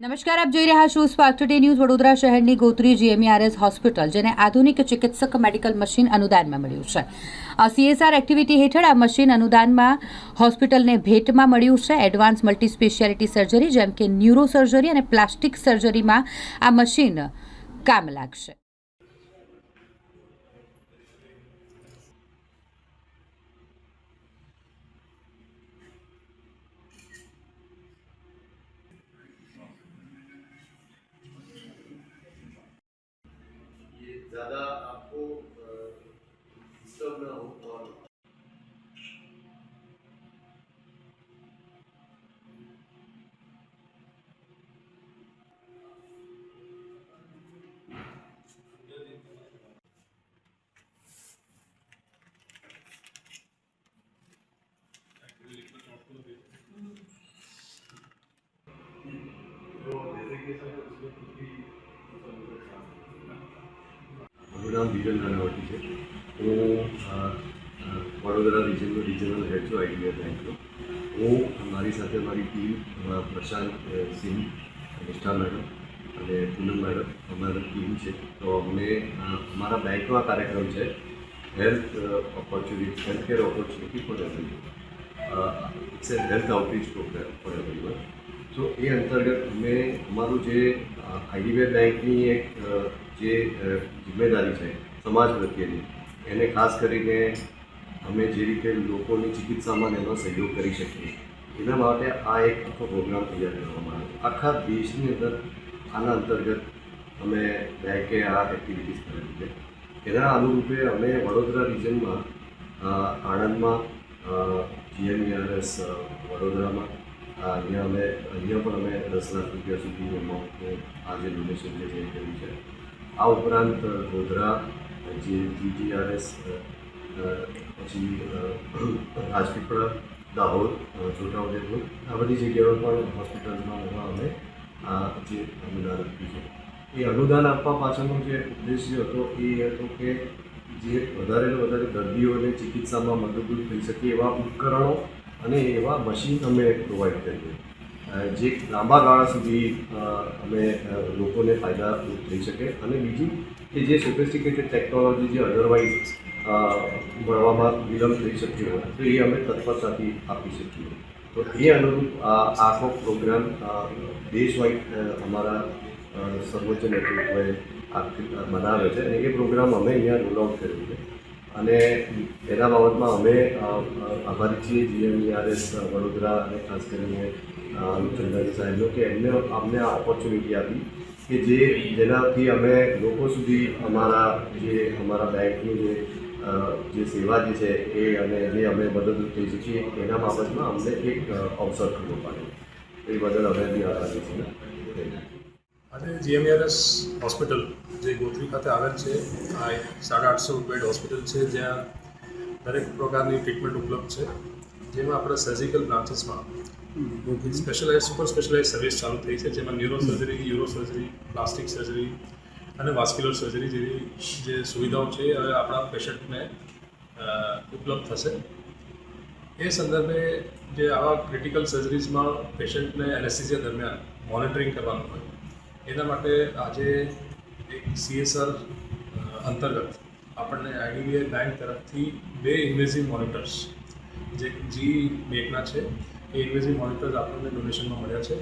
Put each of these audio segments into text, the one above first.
નમસ્કાર, આપ જોઈ રહ્યા છો સ્પાર્ક ટુડે ન્યૂઝ વડોદરા શહેરની ગોત્રી જીએમઆરએસ હોસ્પિટલ જેને આધુનિક ચિકિત્સક મેડિકલ મશીન અનુદાનમાં મળ્યું છે. સીએસઆર એક્ટિવિટી હેઠળ આ મશીન અનુદાનમાં હોસ્પિટલને ભેટમાં મળ્યું છે. એડવાન્સ મલ્ટી સ્પેશિયાલિટી સર્જરી જેમ કે ન્યુરો સર્જરી અને પ્લાસ્ટિક સર્જરીમાં આ મશીન કામ લાગશે. ज़्यादा आपको डिस्टर्ब ना हो और तो जैसे कि सर उसमें कुछ भी મારું નામ વિરલ નાનાવટી છે. હું વડોદરા રિજનનો રિજનલ હેડ છું આઈડીબીઆઈ બેંકનો હું મારી સાથે મારી ટીમ પ્રશાંત સિંહ નિષ્ઠા મેડમ અને પૂનમ મેડમ અમારી ટીમ છે. તો અમને અમારા બેંકનો આ કાર્યક્રમ છે health opportunity health care opportunity for everyone it's a health outreach program for everyone so એ અંતર્ગત અમે અમારું જે આઈડીબીઆઈ બેંકની એક જે જિમ્મેદારી છે સમાજ પ્રત્યેની, એને ખાસ કરીને અમે જે રીતે લોકોની ચિકિત્સામાં એનો સહયોગ કરી શકીએ એના માટે આ એક આખો પ્રોગ્રામ તૈયાર કરવામાં આવ્યો. આખા દેશની અંદર આના અંતર્ગત અમે બેંકે આ એક્ટિવિટીઝ કરેલી છે. એના અનુરૂપે અમે વડોદરા રિજનમાં આણંદમાં જીએમઈઆરએસ વડોદરામાં અહીંયા અમે, અહીંયા પણ અમે દસ લાખ રૂપિયા સુધીનું આજે ડોનેશન જે કર્યું છે. આ ઉપરાંત ગોધરા જે જીટીઆરએસ પછી રાજપીપળા, દાહોદ છોટાઉદેપુર, આ બધી જગ્યાઓ પણ હોસ્પિટલમાં અમે, આ જે અનુદાન આપ્યું છે. એ અનુદાન આપવા પાછળનો જે ઉદ્દેશ્ય હતો, એ હતો કે જે વધારે ને વધારે દર્દીઓને ચિકિત્સામાં મદદરૂપ થઈ શકે એવા ઉપકરણો અને એવા મશીન અમે પ્રોવાઈડ કરીએ. જે લાંબા ગાળા સુધી અમે લોકોને ફાયદા થઈ શકે. અને બીજું કે જે સોફિસ્ટિકેટેડ ટેકનોલોજી જે અધરવાઇઝ મળવામાં વિલંબ થઈ શક્યો હોય, તો એ અમે તત્પરતાથી આપી શકીએ. તો એ અનુરૂપ આખો પ્રોગ્રામ દેશવાઇડ અમારા સર્વોચ્ચ નેતૃત્વએ બનાવે છે. અને એ પ્રોગ્રામ અમે અહીંયા રોલ આઉટ કર્યો છે. અને એના બાબતમાં અમે આભારી છીએ જીએમઈઆરએસ વડોદરા અને ખાસ કરીને ચંદાજી સાહેબનો કે એમને અમને આ ઓપોર્ચ્યુનિટી આપી કે જે જેનાથી અમે લોકો સુધી અમારા જે અમારા બેંકનું જે જે સેવા જે છે એ અને જે અમે મદદરૂપ થઈ શકીએ એના બાબતમાં અમને એક અવસર પૂરો પાડ્યો એ બદલ અમે બી આભારી છીએ. અને જીએમઆરએસ હોસ્પિટલ જે ગોત્રી ખાતે આવેલ છે, આ એક સાડા આઠસો બેડ હોસ્પિટલ છે, જ્યાં દરેક પ્રકારની ટ્રીટમેન્ટ ઉપલબ્ધ છે. જેમાં આપણે સર્જિકલ બ્રાન્ચીસમાં સ્પેશિયલાઇઝ સુપર સ્પેશિયલાઇઝ સર્વિસ ચાલુ થઈ છે, જેમાં neuro surgery uro surgery plastic surgery અને વાસ્ક્યુલર સર્જરી જેવી જે સુવિધાઓ છે, હવે આપણા પેશન્ટને ઉપલબ્ધ થશે. એ સંદર્ભે જે આવા ક્રિટિકલ સર્જરીઝમાં પેશન્ટને એનેસ્થેસિયા દરમિયાન મોનિટરિંગ કરવાનું હોય, એના માટે આજે એક સીએસઆર અંતર્ગત આપણને આઈડીબીઆઈ બેંક તરફથી બે ઇન્વેઝિવ મોનિટર્સ જે જી બેકના છે એ ઇન્વેઝિવ મોનિટર્સ આપણને ડોનેશનમાં મળ્યા છે.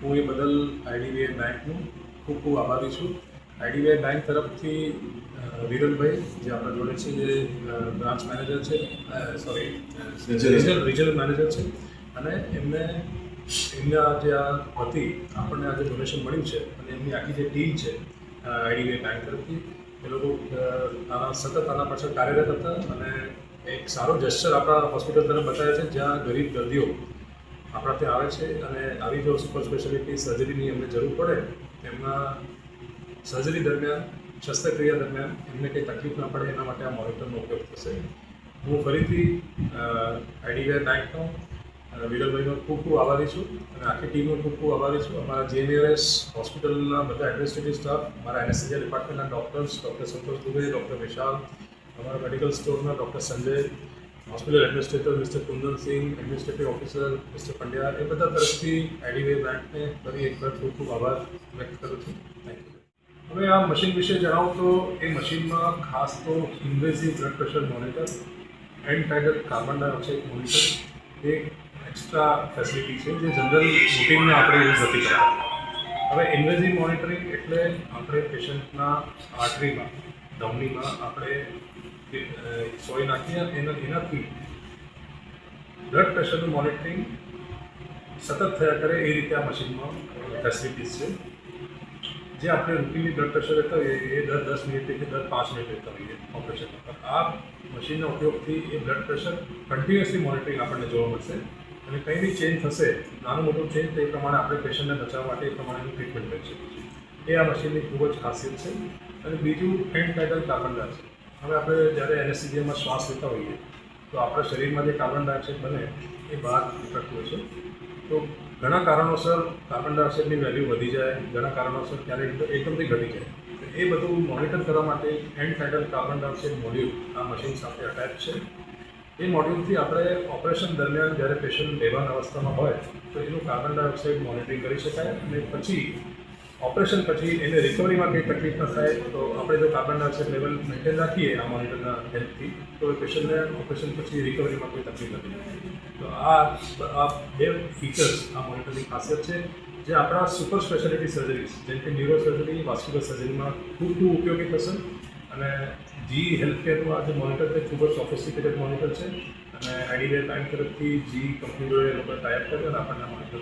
હું એ બદલ આઈડીબીઆઈ બેંકનું ખૂબ ખૂબ આભારી છું. આઈડીબીઆઈ બેંક તરફથી વિરલભાઈ જે આપણા જોડે છે જે બ્રાન્ચ મેનેજર છે સોરી રિજનલ રિજનલ મેનેજર છે. અને એમને એમના જે આ હતી આપણને આજે ડોનેશન મળ્યું છે અને એમની આખી જે ટીમ છે આઈડીબીઆઈ બેંક તરફથી એ લોકો આના સતત આના પાછળ કાર્યરત હતા અને એક સારો જેસ્ચર આપણા હોસ્પિટલ તરફ બતાવે છે જ્યાં ગરીબ દર્દીઓ આપણા ત્યાં આવે છે અને આવી જો સુપર સ્પેશિયાલિટી સર્જરીની એમને જરૂર પડે, એમના સર્જરી દરમિયાન, શસ્ત્રક્રિયા દરમિયાન એમને કંઈ તકલીફ ના પડે એના માટે આ મોનિટરનો ઉપયોગ થશે. હું ફરીથી આઈડીવેર નાઇટનો વિરલભાઈનો ખૂબ ખૂબ આભારી છું અને આખી ટીમનો ખૂબ ખૂબ આભારી છું. અમારા જેએનએસ હોસ્પિટલના બધા એડમિનિસ્ટ્રેટિવ સ્ટાફ મારા anaesthesia ડિપાર્ટમેન્ટના doctors doctor Santosh Dubey doctor Vishal, અમારા medical સ્ટોરના doctor Sanjay hospital administrator mister Kundansinh administrative officer mister Pandya એ બધા તરફથી આઈડીવે બ્રાન્ડને ફરી એકવાર ખૂબ ખૂબ આભાર વ્યક્ત કરું છું થેન્ક યુ હવે આ મશીન વિશે જણાવું તો એ મશીનમાં ખાસ તો invasive blood pressure monitor and tidal carbon dioxide monitor A extra facility છે જે જનરલ રૂટીનમાં આપણે યુઝ નથી કરતા હવે ઇન્વેઝિવ મોનિટરિંગ એટલે આપણે પેશન્ટના આર્ટરીમાં ધમનીમાં આપણે સોય નાખીને એના, એનાથી બ્લડ પ્રેશરનું મોનિટરિંગ સતત થયા કરે એ રીતે આ મશીનમાં ફેસિલિટીઝ છે. જે આપણે રૂટીનની બ્લડ પ્રેશર રહેતા હોઈએ, એ દર દસ મિનિટે કે દર પાંચ મિનિટ રહેતા હોઈએ ઓપરેશન આ મશીનના ઉપયોગથી એ બ્લડ પ્રેશર કન્ટિન્યુઅસલી મોનિટરિંગ આપણને જોવા મળશે. અને કંઈ બી ચેન્જ થશે, નાનું મોટું ચેન્જ તો એ પ્રમાણે આપણે પેશન્ટને બચાવવા માટે એ પ્રમાણેનું ટ્રીટમેન્ટ કરી શકીએ એ આ મશીનની ખૂબ જ ખાસિયત છે. અને બીજું હેન્ડ ટાઇટલ કાપડદાર ડાયોક્સાઇડ હવે આપણે જ્યારે એનેસ્થેસિયામાં શ્વાસ લેતા હોઈએ, તો આપણા શરીરમાં જે કાર્બન ડાયોક્સાઇડ બને એ બહાર નીકળતું હોય છે. તો ઘણા કારણોસર કાર્બન ડાયોક્સાઇડની વેલ્યુ વધી જાય, ઘણા કારણોસર ક્યારેક એકદમથી ઘટી જાય. એ બધું મોનિટર કરવા માટે end tidal carbon dioxide module આ મશીન સાથે અટેચ છે. એ મોડ્યુલથી આપણે ઓપરેશન દરમિયાન જ્યારે પેશન્ટ બેભાન અવસ્થામાં હોય, તો એનું કાર્બન ડાયોક્સાઇડ મોનિટરિંગ કરી શકાય અને પછી ઓપરેશન પછી એને રિકવરીમાં કંઈ તકલીફ ન થાય, તો આપણે જો કાર્બન ડાયોક્સાઇડ લેવલ મેન્ટેન રાખીએ આ મોનિટરના હેલ્પથી તો એ પેશન્ટને ઓપરેશન પછી રિકવરીમાં કોઈ તકલીફ નથી. તો આ આ બે ફીચર્સ આ મોનિટરની ખાસિયત છે, જે આપણા સુપર સ્પેશિયાલિટી સર્જરીઝ જેમ કે ન્યુરો સર્જરી વાસ્ક્યુલર સર્જરીમાં ખૂબ ખૂબ ઉપયોગી થશે. અને જી હેલ્થ કેરનું આ જે મોનિટર છે, ખૂબ જ સોફિસ્ટિકેટેડ મોનિટર છે. અને આઈડીબીઆઈ બેંક તરફથી જી કંપની જોડે એ લોકો ટાઈપ કર્યો અને આપણને મોનિટર